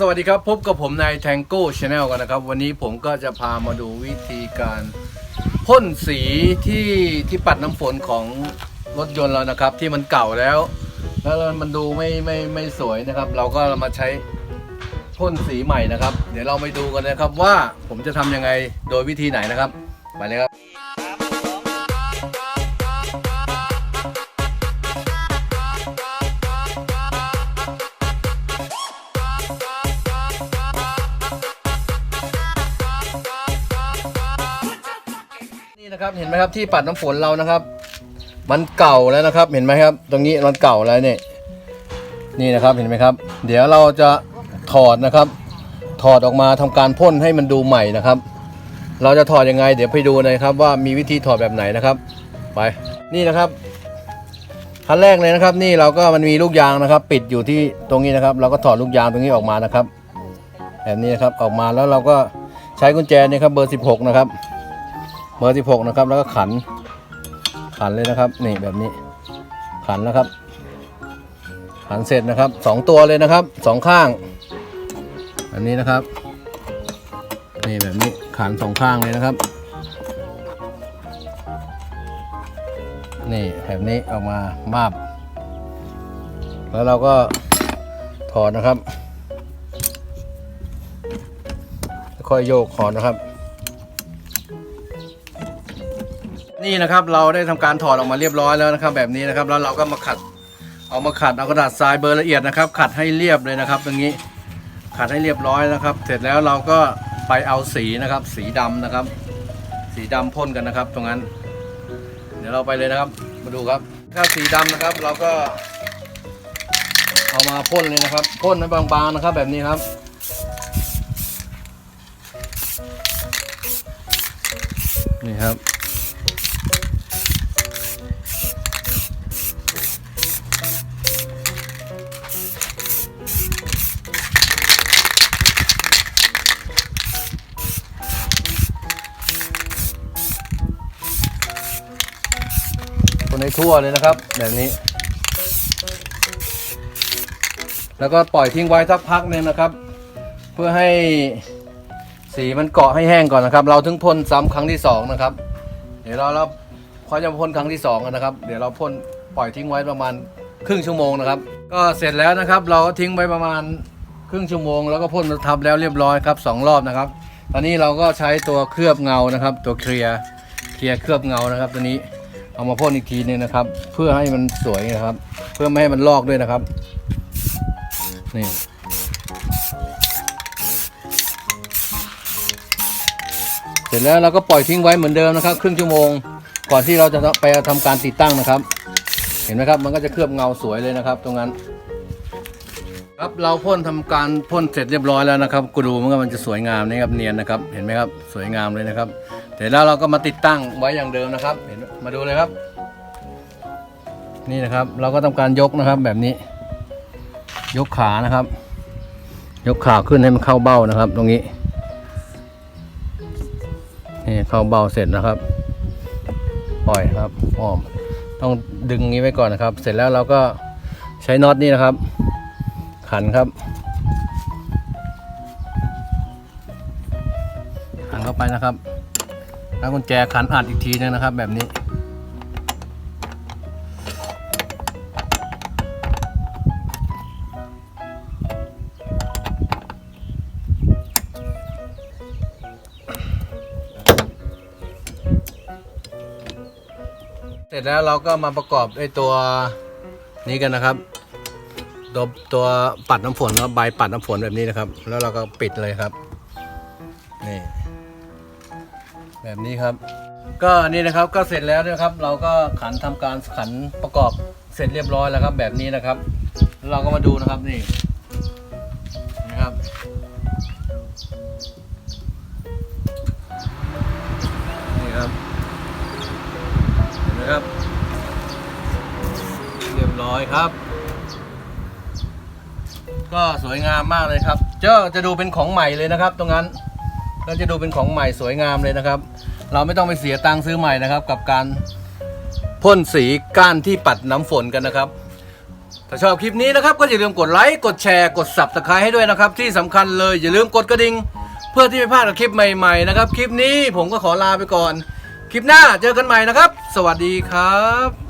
สวัสดีครับ พบกับผมนาย Tango Channel กันนะครับ วันนี้ผมก็จะพามาดูวิธีการพ่นสีที่ที่ปัดน้ำฝนของรถยนต์เรานะครับ ที่มันเก่าแล้ว แล้วมันดูไม่ไม่ไม่สวยนะครับ เราก็มาใช้พ่นสีใหม่นะครับ เดี๋ยวเราไปดูกันนะครับว่าผมจะทำยังไงโดยวิธีไหนนะครับ ไปเลยครับ นะครับเห็นไหมครับที่ปัดน้ำฝนเรานะครับ มันเก่าแล้วนะครับเห็นไหมครับ ตรงนี้มันเก่าแล้วเนี่ยนี่นะครับเห็นไหมครับ เดี๋ยวเราจะถอดนะครับ ถอดออกมาทำการพ่นให้มันดูใหม่นะครับ เราจะถอดยังไง เดี๋ยวไปดูนะครับ ว่ามีวิธีถอดแบบไหนนะครับ ไปนี่นะครับขั้นแรกเลยนะครับ นี่เราก็มันมีลูกยางนะครับ ปิดอยู่ที่ตรงนี้นะครับ เราก็ถอดลูกยางตรงนี้ออกมานะครับ แบบนี้นะครับออกมาแล้วเราก็ใช้กุญแจนี่ครับเบอร์ 16 นะครับ เบอร์16นะครับ แล้วก็ขัน ขันเลยนะครับ นี่แบบนี้ ขันนะครับ ขันเสร็จนะครับสองตัวเลยนะครับสองข้างอันนี้นะครับ นี่แบบนี้ขันสองข้างเลยนะครับ นี่แบบนี้ออกมามาบ แล้วเราก็ถอดนะครับค่อยโยกถอนะครับ นี่นะครับเราได้ทำการถอดออกมาเรียบร้อยแล้วนะครับ แบบนี้นะครับแล้วเราก็มาขัดเอามาขัดเอากระดาษทรายเบอร์ละเอียดนะครับ ขัดให้เรียบเลยนะครับ ตรงนี้ขัดให้เรียบร้อยนะครับ เสร็จแล้วเราก็ไปเอาสีนะครับ สีดำนะครับ สีดำพ่นกันนะครับ ตรงนั้น เดี๋ยวเราไปเลยนะครับ มาดูครับถ้าสีดำนะครับ เราก็ เอามาพ่นเลยนะครับพ่นให้บางๆนะครับ แบบนี้ครับนี่ครับ ในทั่วเลยนะครับ แบบนี้ แล้วก็ปล่อยทิ้งไว้สักพักหนึ่งนะครับ เพื่อให้สีมันเกาะให้แห้งก่อนนะครับ เราถึงพ่นซ้ำครั้งที่สองนะครับ เดี๋ยวเราเราพอจะพ่นครั้งที่สองกันนะครับ เดี๋ยวเราพ่นปล่อยทิ้งไว้ประมาณครึ่งชั่วโมงนะครับ ก็เสร็จแล้วนะครับ เราก็ทิ้งไว้ประมาณครึ่งชั่วโมง แล้วก็พ่นทับแล้วเรียบร้อยครับสองรอบนะครับ ตอนนี้เราก็ใช้ตัวเคลือบเงานะครับ ตัวเคลียร์เคลียร์เคลือบเงานะครับ ตัวนี้ เอามาพ่นอีกทีนึงนะครับ เพื่อให้มันสวยนะครับ เพื่อไม่ให้มันลอกด้วยนะครับ นี่เสร็จแล้วเราก็ปล่อยทิ้งไว้เหมือนเดิมนะครับ ครึ่งชั่วโมง ก่อนที่เราจะไปทำการติดตั้งนะครับ เห็นไหมครับ มันก็จะเคลือบเงาสวยเลยนะครับ ตรงนั้น ครับเราพ่นทำการพ่นเสร็จเรียบร้อยแล้วนะครับกูดูมันก็มันจะสวยงามนี่ครับเนียนนะครับ เห็นไหมครับ สวยงามเลยนะครับ เสร็จแล้วเราก็มาติดตั้งไว้อย่างเดิมนะครับ เห็นมาดูเลยครับ นี่นะครับ เราก็ทำการยกนะครับแบบนี้ ยกขานะครับ ยกขาขึ้นให้มันเข้าเบ้านะครับ ตรงนี้นี่เข้าเบ้าเสร็จนะครับ ปล่อยครับอ้อม ต้องดึงนี้ไว้ก่อนนะครับ เสร็จแล้วเราก็ใช้น็อตนี่นะครับ ขันครับขันเข้าไปนะครับ แล้วกุญแจขันอัดอีกทีนึงนะครับ แบบนี้ เสร็จแล้วเราก็มาประกอบไอ้ตัวนี้กันนะครับ ตัวตัวปัดน้ำฝนแล้วใบปัดน้ำฝนแบบนี้นะครับ แล้วเราก็ปิดเลยครับ นี่ แบบนี้ครับ ก็นี่นะครับก็เสร็จแล้วนะครับ เราก็ขันทำการขันประกอบเสร็จเรียบร้อยแล้วครับ แบบนี้นะครับแล้วเราก็มาดูนะครับนี่นะครับ นี่ครับเห็นไหมครับ เรียบร้อยครับก็สวยงามมากเลยครับ เจ้าจะดูเป็นของใหม่เลยนะครับ ตรงนั้นก็จะดูเป็นของใหม่สวยงามเลยนะครับ เราไม่ต้องไปเสียตังค์ซื้อใหม่นะครับ กับการพ่นสีก้านที่ปัดน้ำฝนกันนะครับ ถ้าชอบคลิปนี้นะครับ ก็อย่าลืมกดไลค์กดแชร์กดสับตะไคร้ให้ด้วยนะครับ ที่สำคัญเลยอย่าลืมกดกระดิ่งเพื่อที่ไม่พลาดกับคลิปใหม่ๆนะครับ คลิปนี้ผมก็ขอลาไปก่อน คลิปหน้าเจอกันใหม่นะครับ สวัสดีครับ